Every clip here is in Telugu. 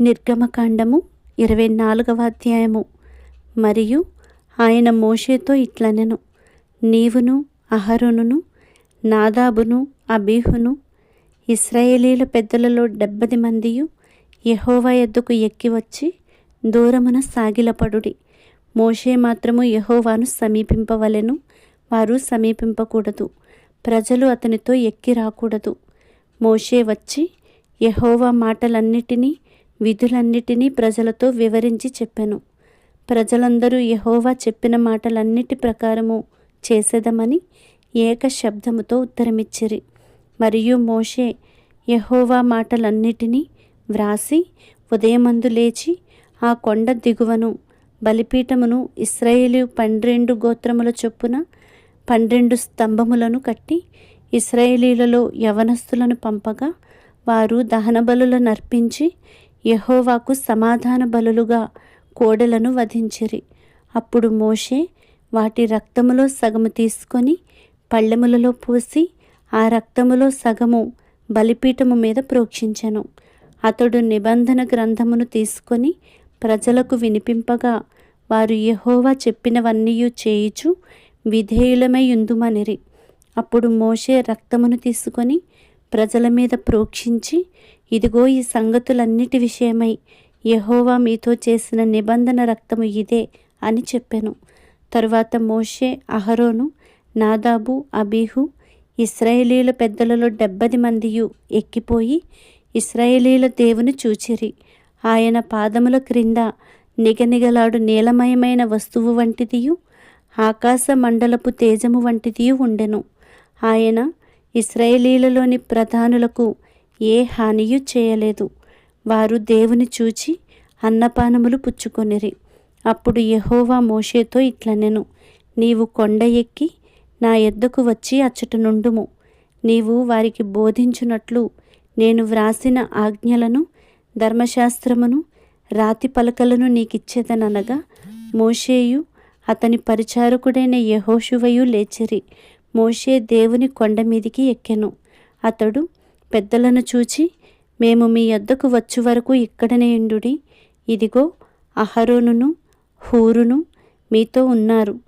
నిర్గమకాండము ఇరవై నాలుగవ అధ్యాయము. మరియు ఆయన మోషేతో ఇట్లనెను నీవును అహరును నాదాబును అబీహును ఇస్రాయేలీల పెద్దలలో డెబ్బది మందియు యహోవా ఎద్దుకు ఎక్కి వచ్చి దూరమున సాగిలపడుడి. మోషే మాత్రము యహోవాను సమీపింపవలెను వారు సమీపింపకూడదు. ప్రజలు అతనితో ఎక్కి రాకూడదు. మోషే వచ్చి యహోవా మాటలన్నిటినీ విధులన్నిటినీ ప్రజలతో వివరించి చెప్పెను. ప్రజలందరూ యహోవా చెప్పిన మాటలన్నిటి ప్రకారము చేసేదమని ఏక శబ్దముతో ఉత్తరమిచ్చిరి. మరియు మోషే యహోవా మాటలన్నిటినీ వ్రాసి ఉదయమందు లేచి ఆ కొండ దిగువను బలిపీఠమును ఇస్రాయేలు పన్నెండు గోత్రముల చొప్పున పన్నెండు స్తంభములను కట్టి ఇస్రాయేలీలలో యవనస్తులను పంపగా వారు దహనబలులను అర్పించి యహోవాకు సమాధాన బలులుగా కోడలను వధించిరి. అప్పుడు మోషే వాటి రక్తములో సగము తీసుకొని పళ్ళెములలో పోసి ఆ రక్తములో సగము బలిపీఠము మీద ప్రోక్షించెను. అతడు నిబంధన గ్రంథమును తీసుకొని ప్రజలకు వినిపింపగా వారు యహోవా చెప్పినవన్నీ చేయుచు విధేయులమై ఉందుమనిరి. అప్పుడు మోషే రక్తమును తీసుకొని ప్రజల మీద ప్రోక్షించి ఇదిగో ఈ సంగతులన్నిటి విషయమై యహోవా మీతో చేసిన నిబంధన రక్తము ఇదే అని చెప్పెను. తరువాత మోషే అహరోను నాదాబు అబీహు ఇస్రాయేలీల పెద్దలలో డెబ్బది మందియు ఎక్కిపోయి ఇస్రాయేలీల దేవుని చూచిరి. ఆయన పాదముల క్రింద నిగనిగలాడు నీలమయమైన వస్తువు వంటిదియు ఆకాశ మండలపు తేజము వంటిదియు ఉండెను. ఆయన ఇస్రాయేలీలలోని ప్రధానులకు ఏ హానియు చేయలేదు. వారు దేవుని చూచి అన్నపానములు పుచ్చుకొనిరి. అప్పుడు యహోవా మోషేతో ఇట్లనెను నీవు కొండ ఎక్కి నా ఎద్దకు వచ్చి అచ్చట నుండుము. నీవు వారికి బోధించునట్లు నేను వ్రాసిన ఆజ్ఞలను ధర్మశాస్త్రమును రాతి పలకలను నీకిచ్చేదనగా మోషేయు అతని పరిచారకుడైన యహోశువయు లేచిరి. మోషే దేవుని కొండ మీదికి ఎక్కెను. అతడు పెద్దలను చూచి మేము మీ యొద్దకు వచ్చు వరకు ఇక్కడనే ఉండుడి. ఇదిగో అహరోనును హూరును మీతో ఉన్నారు.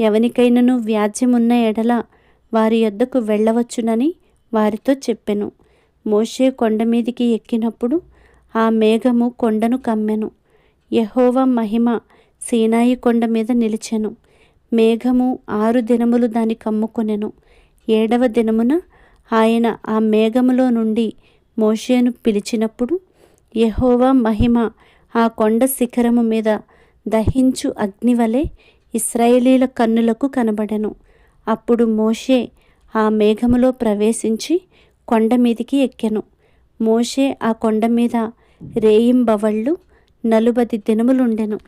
ఎవనికైనను వ్యాజ్యమున్న ఎడల వారి యొద్దకు వెళ్ళవచ్చునని వారితో చెప్పెను. మోషే కొండ మీదికి ఎక్కినప్పుడు ఆ మేఘము కొండను కమ్మెను. యహోవ మహిమ సీనాయి కొండ మీద నిలిచెను. మేఘము ఆరు దినములు దాని కమ్ముకొనెను. ఏడవ దినమున ఆయన ఆ మేఘములో నుండి మోషేను పిలిచినప్పుడు యహోవా మహిమ ఆ కొండ శిఖరము మీద దహించు అగ్నివలే ఇస్రాయేలీల కన్నులకు కనబడెను. అప్పుడు మోషే ఆ మేఘములో ప్రవేశించి కొండ మీదికి ఎక్కెను. మోషే ఆ కొండ మీద రేయింబవళ్ళు నలుబది దినములుండెను.